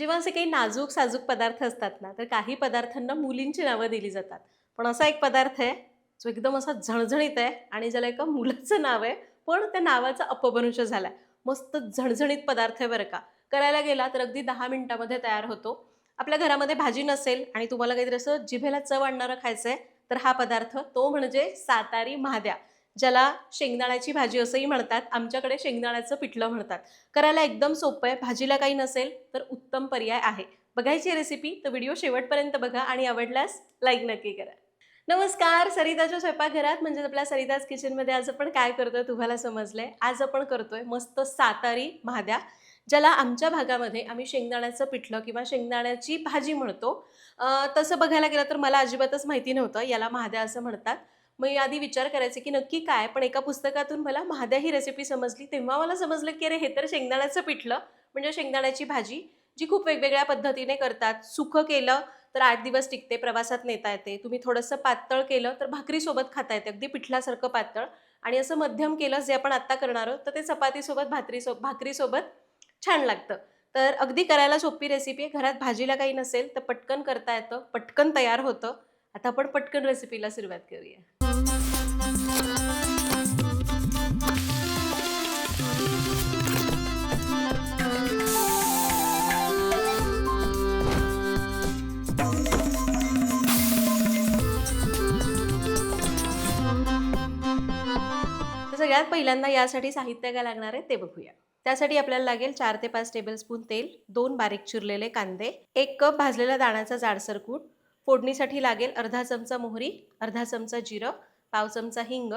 जेव्हा असे काही नाजूक साजूक पदार्थ असतात ना तर काही पदार्थांना मुलींची नावं दिली जातात. पण असा एक पदार्थ आहे जो एकदम असा झणझणीत आहे आणि ज्याला एका मुलाचं नाव आहे पण त्या नावाचा अपभ्रंश झाला आहे मस्त झणझणीत पदार्थ आहे बरं का. करायला गेला तर अगदी दहा मिनिटामध्ये तयार होतो. आपल्या घरामध्ये भाजी नसेल आणि तुम्हाला काहीतरी असं जिभेला चव आणणारं खायचं आहे तर हा पदार्थ तो म्हणजे सातारी महाद्या. ज्याला शेंगदाण्याची भाजी असंही म्हणतात आमच्याकडे शेंगदाण्याचं पिठलं म्हणतात. करायला एकदम सोपं आहे भाजीला काही नसेल तर उत्तम पर्याय आहे. बघायची रेसिपी तर व्हिडिओ शेवटपर्यंत बघा आणि आवडल्यास लाईक नक्की करा. नमस्कार सरिताच्या स्वयंपाकघरात म्हणजे आपल्या सरिताज किचनमध्ये आज आपण काय करतोय तुम्हाला समजलंय? आज आपण करतोय मस्त सातारी महाद्या ज्याला आमच्या भागामध्ये आम्ही शेंगदाण्याचं पिठलं किंवा शेंगदाण्याची भाजी म्हणतो. तसं बघायला गेलं तर मला अजिबातच माहिती नव्हतं याला महाद्या असं म्हणतात. मग या आधी विचार करायचे की नक्की काय? पण एका पुस्तकातून मला महाद्या ही रेसिपी समजली. तेव्हा मला समजलं की अरे हे तर शेंगदाण्याचं पिठलं. म्हणजे शेंगदाण्याची भाजी जी खूप वेगवेगळ्या पद्धतीने करतात. सुखं केलं तर आठ दिवस टिकते प्रवासात नेता येते. तुम्ही थोडंसं पातळ केलं तर भाकरीसोबत खाता येते. अगदी पिठल्यासारखं पातळ. आणि असं मध्यम केलं जे आपण आत्ता करणार आहोत तर ते चपातीसोबत भाकरीसो भाकरीसोबत छान लागतं. तर अगदी करायला सोपी रेसिपी आहे. घरात भाजीला काही नसेल तर पटकन करता येतं. पटकन तयार होतं. आता आपण पटकन रेसिपीला सुरुवात करूया. तर सगळ्यात पहिल्यांदा यासाठी साहित्य काय लागणार आहे ते बघूया. त्यासाठी आपल्याला लागेल चार ते पाच टेबलस्पून तेल दोन बारीक चिरलेले कांदे एक कप भाजलेला दाण्याचा जाडसर कूट फोडणीसाठी लागेल अर्धा चमचा मोहरी अर्धा चमचा जिरं पाव चमचा हिंग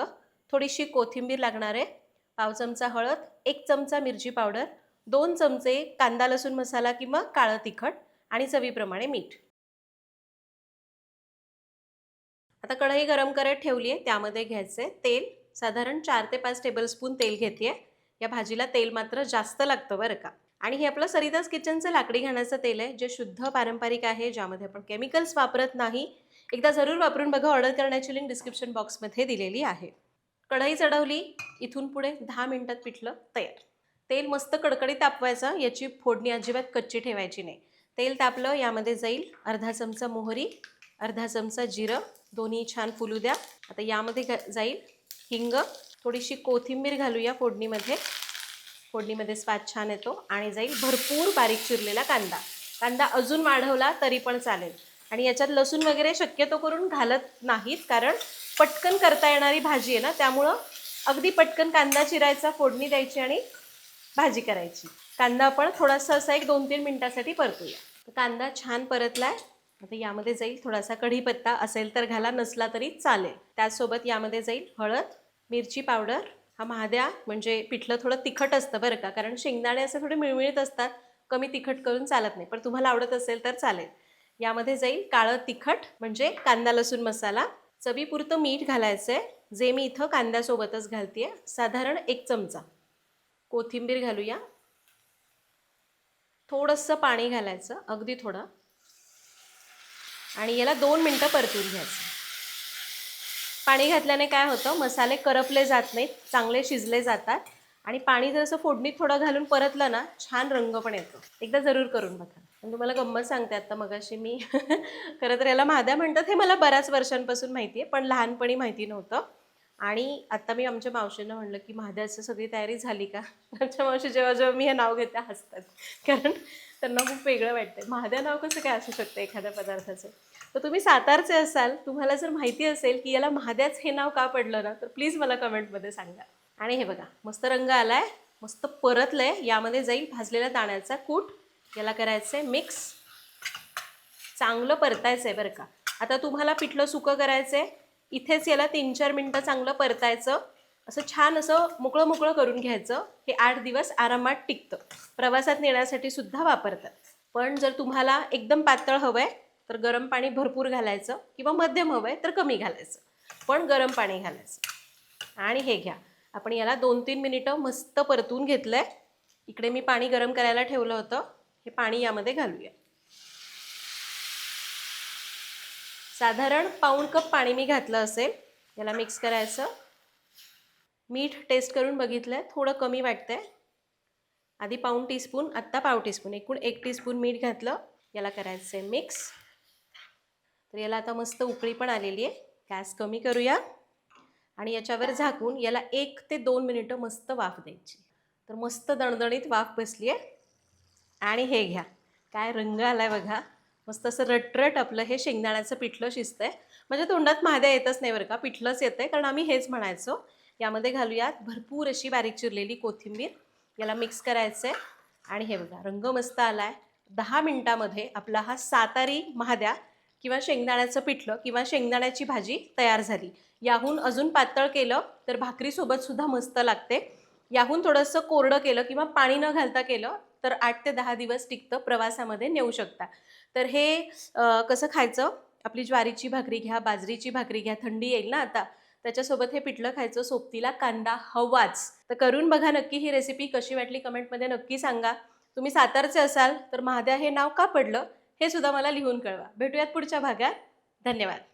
थोडीशी कोथिंबीर लागणार आहे पाव चमचा हळद एक चमचा मिरची पावडर दोन चमचे कांदा लसूण मसाला किंवा काळं तिखट आणि चवीप्रमाणे मीठ. आता कढई गरम करत ठेवली आहे त्यामध्ये घ्यायचे तेल. साधारण चार ते पाच टेबलस्पून तेल घेते या भाजीला तेल मात्र जास्त लागतं बरं का. आणि हे आपलं सरिताज किचनचं लाकडी घाण्याचं तेल आहे जे शुद्ध पारंपरिक आहे ज्यामध्ये आपण केमिकल्स वापरत नाही एकदा जरूर वापरून बघा ऑर्डर करण्याची लिंक डिस्क्रिप्शन बॉक्समध्ये दिलेली आहे. कढई चढवली इथून पुढे दहा मिनिटात पिठलं तयार. तेल मस्त कडकडीत तापवायचं याची फोडणी अजिबात कच्ची ठेवायची नाही. तेल तापलं यामध्ये जाईल अर्धा चमचा मोहरी अर्धा चमचा जिरं दोन्ही छान फुलू द्या. आता यामध्ये घ- जाईल हिंग थोडीशी कोथिंबीर घालूया फोडणीमध्ये. फोडणीमध्ये स्वाद छान येतो आणि जाईल भरपूर बारीक चिरलेला कांदा. कांदा अजून वाढवला तरी पण चालेल. आणि याच्यात लसूण वगैरे शक्यतो करून घालत नाहीत कारण पटकन करता येणारी भाजी आहे ना त्यामुळं अगदी पटकन कांदा चिरायचा फोडणी द्यायची आणि भाजी करायची. कांदा आपण थोडासा असा एक दोन तीन मिनटासाठी परतूया. तर कांदा छान परतलाय. आता यामध्ये जाईल थोडासा कढीपत्ता असेल तर घाला नसला तरी चालेल. त्याचसोबत यामध्ये जाईल हळद मिरची पावडर. हा महाद्या म्हणजे पिठलं थोडं तिखट असतं बरं का कारण शेंगदाणे असे थोडे मिळमिळीत असतात. कमी तिखट करून चालत नाही. पण तुम्हाला आवडत असेल तर चालेल. यामध्ये जाईल काळं तिखट म्हणजे कांदा लसूण मसाला. चवीपुरतं मीठ घालायचं आहे जे मी इथं कांद्यासोबतच घालते साधारण एक चमचा. कोथिंबीर घालूया. थोडंसं पाणी घालायचं अगदी थोडं. आणि याला दोन मिनटं परतून घ्यायचं. पाणी घातल्याने काय होतं? मसाले करपले जात नाहीत चांगले शिजले जातात. आणि पाणी जर असं फोडणीत थोडं घालून परतलं ना छान रंग पण येतो. एकदा जरूर करून बघा. म्हणजे तुम्हाला गंमत सांगते आता मगाशी मी. खरं तर याला महाद्या म्हणतात हे मला बऱ्याच वर्षांपासून माहिती आहे पण लहानपणी माहिती नव्हतं. आणि आत्ता मी आमच्या मावशीनं म्हणलं की महाद्याची सगळी तयारी झाली का? आमच्या मावशी जेव्हा जेव्हा मी हे नाव घेते हसतात. कारण त्यांना खूप वेगळं वाटतं महाद्या नाव कसं काय असू शकतं एखाद्या पदार्थाचं? तर तुम्ही सातारचे असाल तुम्हाला जर माहिती असेल की याला महाद्याच हे नाव का पडलं ना तर प्लीज मला कमेंटमध्ये सांगा. आणि हे बघा मस्त रंग आला आहे मस्त परतलं आहे यामध्ये जाईल भाजलेल्या दाण्याचा कूट. याला करायचं आहे मिक्स चांगलं परतायचं आहे बरं का. आता तुम्हाला पिठलं सुकं करायचं आहे इथेच याला तीन चार मिनटं चांगलं परतायचं. असं छान असं मोकळं मोकळं करून घ्यायचं. हे आठ दिवस आरामात टिकतं. प्रवासात नेण्यासाठी सुद्धा वापरतात. पण जर तुम्हाला एकदम पातळ हवं आहे तर गरम पाणी भरपूर घालायचं किंवा मध्यम हवं आहे तर कमी घालायचं. पण गरम पाणी घालायचं. आणि हे घ्या. आपण याला दोन तीन मिनिटं मस्त परतून घेतलं आहे इकडे मी पाणी गरम करायला ठेवलं होतं. हे पाणी यामध्ये घालूया. साधारण पाऊण कप पाणी मी घातलं असेल याला मिक्स करायचं. मीठ टेस्ट करून बघितलं आहे थोडं कमी वाटतंय. आधी पाऊण टीस्पून आत्ता पाव टीस्पून एकूण एक टीस्पून मीठ घातलं याला करायचं आहे मिक्स तर याला आता मस्त उकळी पण आलेली आहे गॅस कमी करूया. आणि याच्यावर झाकून याला एक ते दोन मिनिटं मस्त वाफ द्यायची. तर मस्त दणदणीत वाफ बसली आहे आणि हे घ्या. काय रंग आला आहे बघा. मस्त असं रटरट आपलं हे शेंगदाण्याचं पिठलं शिजतंय. म्हणजे तोंडात महाद्या येतच नाही बरं का पिठलंच येतं आहे कारण आम्ही हेच म्हणायचो. यामध्ये घालूयात भरपूर अशी बारीक चिरलेली कोथिंबीर. याला मिक्स करायचं आहे आणि हे बघा रंग मस्त आला आहे दहा मिनटामध्ये आपला हा सातारी महाद्या किंवा शेंगदाण्याचं पिठलं किंवा शेंगदाण्याची भाजी तयार झाली. याहून अजून पातळ केलं तर भाकरीसोबतसुद्धा मस्त लागते. याहून थोडंसं कोरडं केलं किंवा पाणी न घालता केलं तर आठ ते दहा दिवस टिकतं प्रवासामध्ये नेऊ शकता. तर हे कसं खायचं? आपली ज्वारीची भाकरी घ्या बाजरीची भाकरी घ्या थंडी येईल ना आता. त्याच्यासोबत हे पिठलं खायचं सोबतीला कांदा हवाच. तर करून बघा नक्की ही रेसिपी कशी वाटली कमेंटमध्ये नक्की सांगा. तुम्ही सातारचे असाल तर महाद्या हे नाव का पडलं हे सुद्धा मला लिहून कळवा. भेटूयात पुढच्या भागात. धन्यवाद.